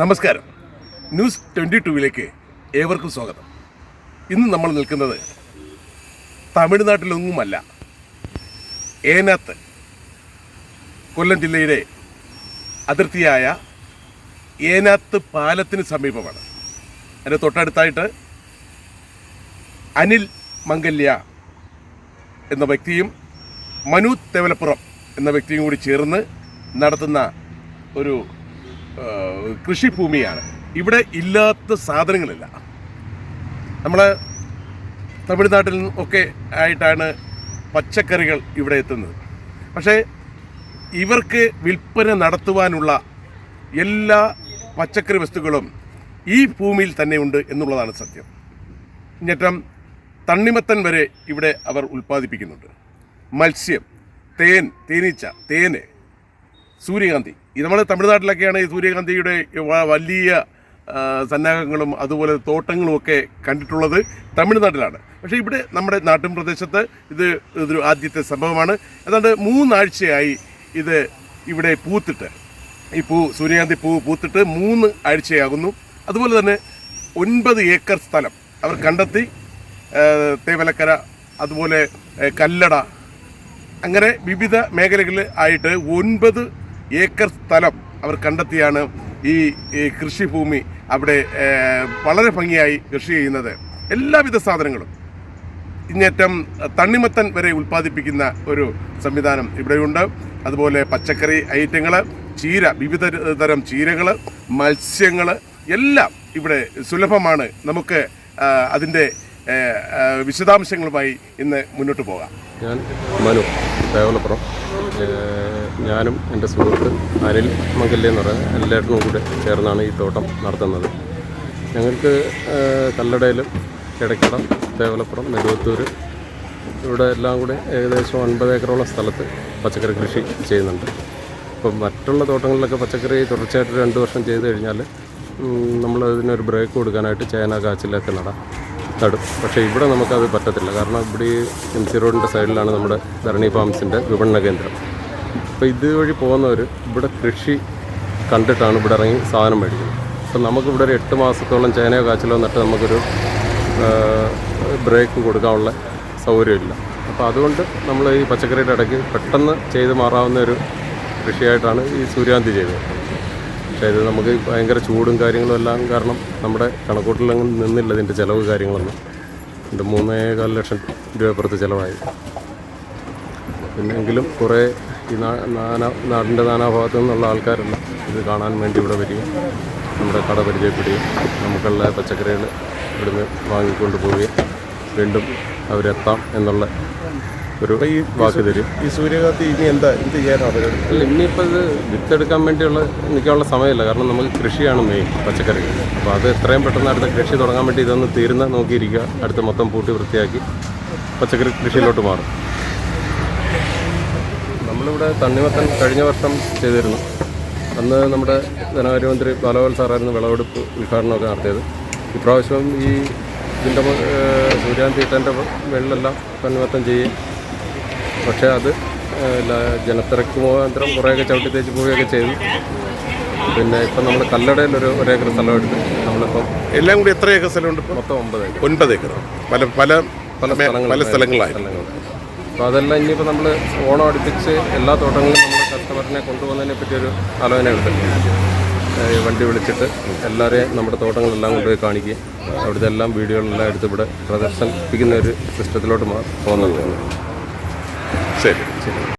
നമസ്കാരം. News twenty ടൂവിലേക്ക് ഏവർക്കും സ്വാഗതം. ഇന്ന് നമ്മൾ നിൽക്കുന്നത് തമിഴ്നാട്ടിലൊന്നുമല്ല ഏനാത്ത് കൊല്ലം ജില്ലയുടെ അതിർത്തിയായ ഏനാത്ത് പാലത്തിന് സമീപമാണ്. അതിന്റെ തൊട്ടടുത്തായിട്ട് അനിൽ മംഗല്യ എന്ന വ്യക്തിയും മനു തേവലപ്പുറം എന്ന വ്യക്തിയും കൂടി ചേർന്ന് നടത്തുന്ന ഒരു കൃഷിഭൂമിയാണ്. ഇവിടെ ഇല്ലാത്ത സാധനങ്ങളില്ല. നമ്മൾ തമിഴ്നാട്ടിൽ ഒക്കെ ആയിട്ടാണ് പച്ചക്കറികൾ ഇവിടെ എത്തുന്നത്. പക്ഷേ ഇവർക്ക് വിൽപ്പന നടത്തുവാനുള്ള എല്ലാ പച്ചക്കറി വസ്തുക്കളും ഈ ഭൂമിയിൽ തന്നെ ഉണ്ട് എന്നുള്ളതാണ് സത്യം. ഞെട്ടം തണ്ണിമത്തൻ വരെ ഇവിടെ അവർ ഉൽപ്പാദിപ്പിക്കുന്നുണ്ട്. മത്സ്യം തേൻ തേനീച്ച തേന് സൂര്യകാന്തി നമ്മൾ തമിഴ്നാട്ടിലൊക്കെയാണ് ഈ സൂര്യകാന്തിയുടെ വലിയ സന്നാഹങ്ങളും അതുപോലെ തോട്ടങ്ങളും ഒക്കെ കണ്ടിട്ടുള്ളത് തമിഴ്നാട്ടിലാണ്. പക്ഷേ ഇവിടെ നമ്മുടെ നാട്ടിൻ പ്രദേശത്ത് ഇത് ഇതൊരു ആദ്യത്തെ സംഭവമാണ്. ഏതാണ്ട് മൂന്നാഴ്ചയായി ഇത് ഇവിടെ പൂത്തിട്ട്. ഈ പൂ സൂര്യകാന്തി പൂ പൂത്തിട്ട് മൂന്ന് ആഴ്ചയാകുന്നു. അതുപോലെ തന്നെ ഒൻപത് ഏക്കർ സ്ഥലം അവർ കണ്ടെത്തി. തേവലക്കര അതുപോലെ കല്ലട. അങ്ങനെ വിവിധ മേഖലകളിൽ ആയിട്ട് ഒൻപത് ഏക്കർ സ്ഥലം അവർ കണ്ടെത്തിയാണ് ഈ കൃഷിഭൂമി അവിടെ വളരെ ഭംഗിയായി കൃഷി ചെയ്യുന്നത്. എല്ലാവിധ സാധനങ്ങളും. ഇങ്ങേറ്റം തണ്ണിമത്തൻ വരെ ഉൽപ്പാദിപ്പിക്കുന്ന ഒരു സംവിധാനം ഇവിടെയുണ്ട്. അതുപോലെ പച്ചക്കറി ഐറ്റങ്ങൾ ചീര വിവിധ തരം ചീരകൾ മത്സ്യങ്ങൾ എല്ലാം ഇവിടെ സുലഭമാണ്. നമുക്ക് അതിന്റെ വിശദാംശങ്ങളുമായി ഇന്ന് മുന്നോട്ട് പോകാം. ഞാൻ മനു ദേവലപ്പുറം. ഞാനും എന്റെ സുഹൃത്ത് അനിൽ മംഗല്യ എന്ന് പറയുന്നത് എല്ലാവർക്കും കൂടെ ചേർന്നാണ് ഈ തോട്ടം നടത്തുന്നത്. ഞങ്ങൾക്ക് കല്ലടയിലും കിടക്കടം തേവലപ്പുറം നെടുവത്തൂർ ഇവിടെ എല്ലാം കൂടെ ഏകദേശം ഒൻപത് ഏക്കറോളം സ്ഥലത്ത് പച്ചക്കറി കൃഷി ചെയ്യുന്നുണ്ട്. അപ്പം മറ്റുള്ള തോട്ടങ്ങളിലൊക്കെ പച്ചക്കറി തുടർച്ചയായിട്ട് രണ്ട് വർഷം ചെയ്ത് കഴിഞ്ഞാൽ നമ്മൾ അതിനൊരു ബ്രേക്ക് കൊടുക്കാനായിട്ട് ചേന കാച്ചിലൊക്കെ നടാം. നടും പക്ഷേ ഇവിടെ നമുക്കത് പറ്റത്തില്ല. കാരണം ഇവിടെ എം സി റോഡിന്റെ സൈഡിലാണ് നമ്മുടെ ധരണി ഫാംസിന്റെ വിപണന കേന്ദ്രം. അപ്പോൾ ഇതുവഴി പോകുന്നവർ ഇവിടെ കൃഷി കണ്ടിട്ടാണ് ഇവിടെ ഇറങ്ങി സാധനം മേടിക്കുന്നത്. അപ്പോൾ നമുക്കിവിടെ ഒരു എട്ട് മാസത്തോളം ചേനയോ കാച്ചിലോ നട്ട് നമുക്കൊരു ബ്രേക്ക് കൊടുക്കാനുള്ള സൗകര്യമില്ല. അപ്പോൾ അതുകൊണ്ട് നമ്മൾ ഈ പച്ചക്കറിയുടെ ഇടയ്ക്ക് പെട്ടെന്ന് ചെയ്ത് മാറാവുന്ന ഒരു കൃഷിയായിട്ടാണ് ഈ സൂര്യാന്തി ചെയ്തത്. പക്ഷേ ഇത് നമുക്ക് ഭയങ്കര ചൂടും കാര്യങ്ങളും എല്ലാം കാരണം നമ്മുടെ കണക്കൂട്ടിലൊന്നും നിന്നില്ല ഇതിന്റെ ചിലവ് കാര്യങ്ങളൊന്നും. ഇത് മൂന്നേകാൽ ലക്ഷം രൂപപ്പുറത്ത് ചിലവായി. പിന്നെങ്കിലും കുറേ ഈ നാനാ നാടിന്റെ നാനാഭാഗത്തു നിന്നുള്ള ആൾക്കാരെല്ലാം ഇത് കാണാൻ വേണ്ടി ഇവിടെ വരികയും നമ്മുടെ കട പരിചയപ്പെടുകയും നമുക്കുള്ള പച്ചക്കറികൾ ഇവിടുന്ന് വാങ്ങിക്കൊണ്ട് പോവുകയും വീണ്ടും അവരെത്താം എന്നുള്ള ഒരു വാക്ക് തരും. ഈ സൂര്യകാന്തി ഇനി എന്താ എന്ത് ചെയ്യാനാണ് അല്ല ഇനിയിപ്പോൾ ഇത് വിത്തെടുക്കാൻ വേണ്ടിയുള്ള നിൽക്കാനുള്ള സമയമില്ല. കാരണം നമുക്ക് കൃഷിയാണ് മെയിൻ പച്ചക്കറി. അപ്പോൾ അത് എത്രയും പെട്ടെന്ന് അടുത്ത കൃഷി തുടങ്ങാൻ വേണ്ടി ഇതൊന്ന് തീരുന്ന നോക്കിയിരിക്കുക. അടുത്ത് മൊത്തം പൂട്ടി വൃത്തിയാക്കി പച്ചക്കറി കൃഷിയിലോട്ട് മാറും. നമ്മളിവിടെ തണ്ണിമത്തൻ കഴിഞ്ഞ വർഷം ചെയ്തിരുന്നു. അന്ന് നമ്മുടെ ധനകാര്യമന്ത്രി ബാലഗോപാൽ സാറായിരുന്നു വിളവെടുപ്പ് ഉദ്ഘാടനമൊക്കെ നടത്തിയത്. ഇപ്രാവശ്യം ഈ ഇതിന്റെ സൂര്യാന്തി ഇട്ടന്റെ വെള്ളമെല്ലാം തണ്ണിമത്തൻ ചെയ്യും പക്ഷേ അത് ജലത്തിരക്ക് മുഖാന്തരം കുറേയൊക്കെ ചവിട്ടി തേച്ച് പോവുകയൊക്കെ ചെയ്തു. പിന്നെ ഇപ്പം നമ്മൾ കല്ലടയിൽ ഒരു ഒരേക്കർ സ്ഥലം എടുത്തു നമ്മളിപ്പം എല്ലാം കൂടി എത്ര ഏക്കർ സ്ഥലമുണ്ട് മൊത്തം ഒമ്പത് ഏക്കർ. ഒൻപത് ഏക്കർ. പല പല പല സ്ഥലങ്ങൾ പല സ്ഥലങ്ങളായി. അപ്പോൾ അതെല്ലാം ഇനിയിപ്പോൾ നമ്മൾ ഓണം അടുപ്പിച്ച് എല്ലാ തോട്ടങ്ങളും നമ്മൾ കസ്റ്റമറിനെ കൊണ്ടുപോകുന്നതിനെ പറ്റി ഒരു ആലോചന എടുത്തിട്ടുണ്ട് വണ്ടി വിളിച്ചിട്ട് എല്ലാവരെയും നമ്മുടെ തോട്ടങ്ങളെല്ലാം കൊണ്ടുപോയി കാണിക്കുകയും അവിടുത്തെ എല്ലാം വീഡിയോകളെല്ലാം എടുത്ത് ഇവിടെ പ്രദർശനിപ്പിക്കുന്ന ഒരു സിസ്റ്റത്തിലോട്ട് മാ പോകുന്നുണ്ട് ശരി.